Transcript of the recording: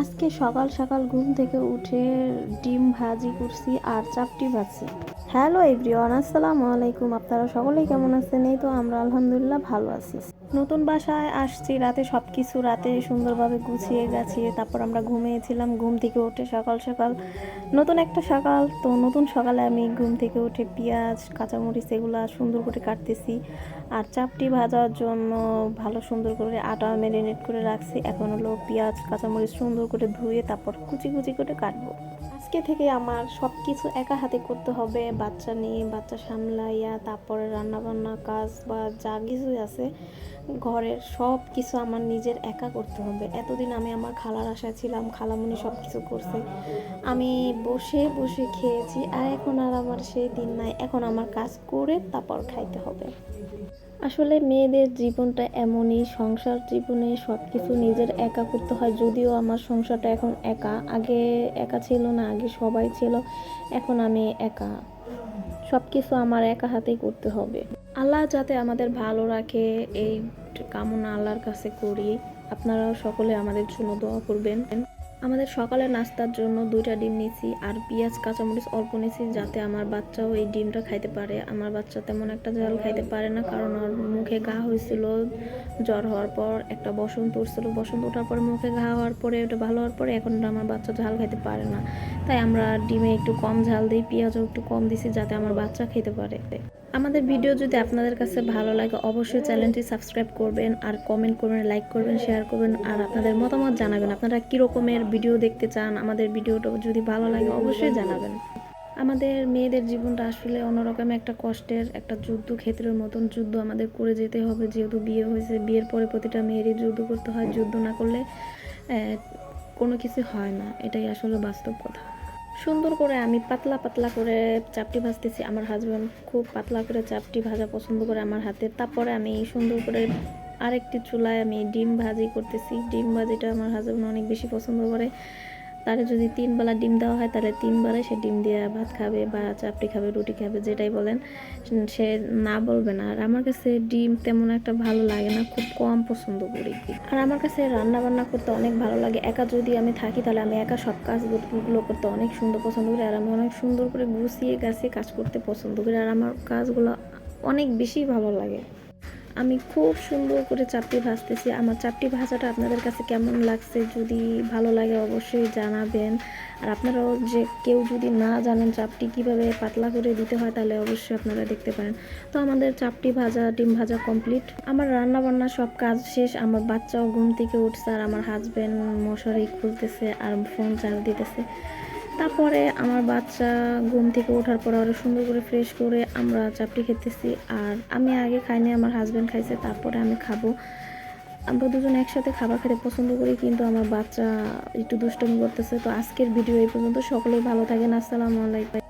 আজকে সকাল সকাল ঘুম থেকে উঠে ডিম ভাজি করছি আর চাপটি ভাজছি হ্যালো এভরিওয়ান আসসালামু আলাইকুম। আপনারা সকলেই কেমন আছেন? এই তো আমরা আলহামদুলিল্লাহ ভালো আছি। নতুন বাসায় আসছি, রাতে সব কিছু রাতে সুন্দরভাবে গুছিয়ে গাছিয়ে, তারপর আমরা ঘুমিয়েছিলাম, ঘুম থেকে উঠে সকাল সকাল নতুন একটা সকাল, তো নতুন সকালে আমি ঘুম থেকে উঠে পেঁয়াজ, কাঁচামরিচ এগুলো সুন্দর করে কাটতেছি আর চাপটি ভাজার জন্য ভালো সুন্দর করে আটা ম্যারিনেট করে রাখছি। এখন হলো পেঁয়াজ, কাঁচামরিচ সুন্দর করে ধুয়ে তারপর কুচি কুচি করে কাটবো। আজকে থেকে আমার সব কিছু একা হাতে করতে হবে, বাচ্চা নিয়ে বাচ্চা সামলাইয়া, তারপরে রান্নাবান্না কাজ বা যা কিছুই আছে ঘরের সব কিছু আমার নিজের একা করতে হবে। এতদিন আমি আমার খালার আশায় ছিলাম, খালামুনি সব কিছু করছে। আমি বসে বসে খেয়েছি আর এখন আর আমার সেই দিন নাই। এখন আমার কাজ করে তারপর খাইতে হবে। আসলে মেয়েদের জীবনটা এমনই, সংসার জীবনে সব কিছু নিজের একা করতে হয়। যদিও আমার সংসারটা এখন একা, আগে একা ছিল না, আগে সবাই ছিল। এখন আমি একা। সব কিছু আমার একা হাতেই করতে হবে। আল্লাহ যাতে আমাদের ভালো রাখে, এই কামনা আল্লাহর কাছে করি। আপনারাও সকলে আমাদের জন্য দোয়া করবেন। আমাদের সকালে নাস্তার জন্য দুইটা ডিম নিছি আর পেঁয়াজ, কাঁচামরিচ অল্প নিছি যাতে আমার বাচ্চাও এই ডিমটা খাইতে পারে। আমার বাচ্চা তেমন একটা ঝাল খাইতে পারে না কারণ ওর মুখে ঘা হয়েছিল জ্বর হওয়ার পর একটা বসন্ত উঠছিল। বসন্ত ওঠার পরে মুখে ঘা হওয়ার পরে, ওটা ভালো হওয়ার পরে এখন আমার বাচ্চা ঝাল খাইতে পারে না। তাই আমরা ডিমে একটু কম ঝাল দিই, পেঁয়াজও একটু কম দিছি যাতে আমার বাচ্চা খেতে পারে। আমাদের ভিডিও যদি আপনাদের কাছে ভালো লাগে, অবশ্যই চ্যানেলটি সাবস্ক্রাইব করবেন আর কমেন্ট করবেন লাইক করবেন শেয়ার করবেন আর আপনাদের মতামত জানাবেন। আপনারা কী রকমের ভিডিও দেখতে চান, আমাদের ভিডিওটা যদি ভালো লাগে, অবশ্যই জানাবেন। আমাদের মেয়েদের জীবনটা আসলে অন্যরকম একটা কষ্টের, একটা যুদ্ধ ক্ষেত্রের মতন। যুদ্ধ আমাদের করে যেতে হবে, যেহেতু বিয়ে হয়েছে, বিয়ের পরে প্রতিটা মেয়েরই যুদ্ধ করতে হয়। যুদ্ধ না করলে কোনো কিছু হয় না। এটাই আসলে বাস্তব কথা। সুন্দর করে আমি পাতলা পাতলা করে চাপটি ভাজতেছি। আমার হাজব্যান্ড খুব পাতলা করে চাপটি ভাজা পছন্দ করে আমার হাতে। তারপরে আমি সুন্দর করে আরেকটি চুলায় আমি ডিম ভাজি করতেছি। ডিম ভাজিটা আমার হাজব্যান্ড অনেক বেশি পছন্দ করে। তারে যদি তিন বেলা ডিম দেওয়া হয়, তাহলে তিনবারে সে ডিম দিয়ে ভাত খাবে বা চাপটি খাবে, রুটি খাবে, যেটাই বলেন, সে না বলবে না। আর আমার কাছে ডিম তেমন একটা ভালো লাগে না, খুব কম পছন্দ করি। আর আমার কাছে রান্না বান্না করতে অনেক ভালো লাগে। একা যদি আমি থাকি, তাহলে আমি একা সব কাজগুলো করতে অনেক সুন্দর পছন্দ করি। আর আমি অনেক সুন্দর করে গুছিয়ে, গাছিয়ে কাজ করতে পছন্দ করি। আর আমার কাজগুলো অনেক বেশি ভালো লাগে। আমি খুব সুন্দর করে চাপটি ভাজতেছি। আমার চাপটি ভাজাটা আপনাদের কাছে কেমন লাগছে যদি ভালো লাগে অবশ্যই জানাবেন। আর আপনারাও যে কেউ যদি না জানেন চাপটি কীভাবে পাতলা করে দিতে হয় তাহলে অবশ্যই আপনারা দেখতে পারেন। তো আমাদের চাপটি ভাজা, ডিম ভাজা কমপ্লিট আমার রান্না বান্না সব কাজ শেষ। আমার বাচ্চাও ঘুম থেকে উঠছে আর আমার হাজব্যান্ড মশারি খুলতেছে আর ফোন চার্জ দিতেছে। তারপরে আমার বাচ্চা ঘুম থেকে ওঠার পরে আরও সুন্দর করে ফ্রেশ করে আমরা চাপটি খেতেছি। আর আমি আগে খাইনি, আমার হাজব্যান্ড খাইছে, তারপরে আমি খাব। আমরা দুজন একসাথে খাবার খেতে পছন্দ করি, কিন্তু আমার বাচ্চা একটু দুষ্টমি করতেছে। তো আজকের ভিডিও এই পর্যন্ত। সকলেই ভালো থাকেন। আসসালামু আলাইকুম।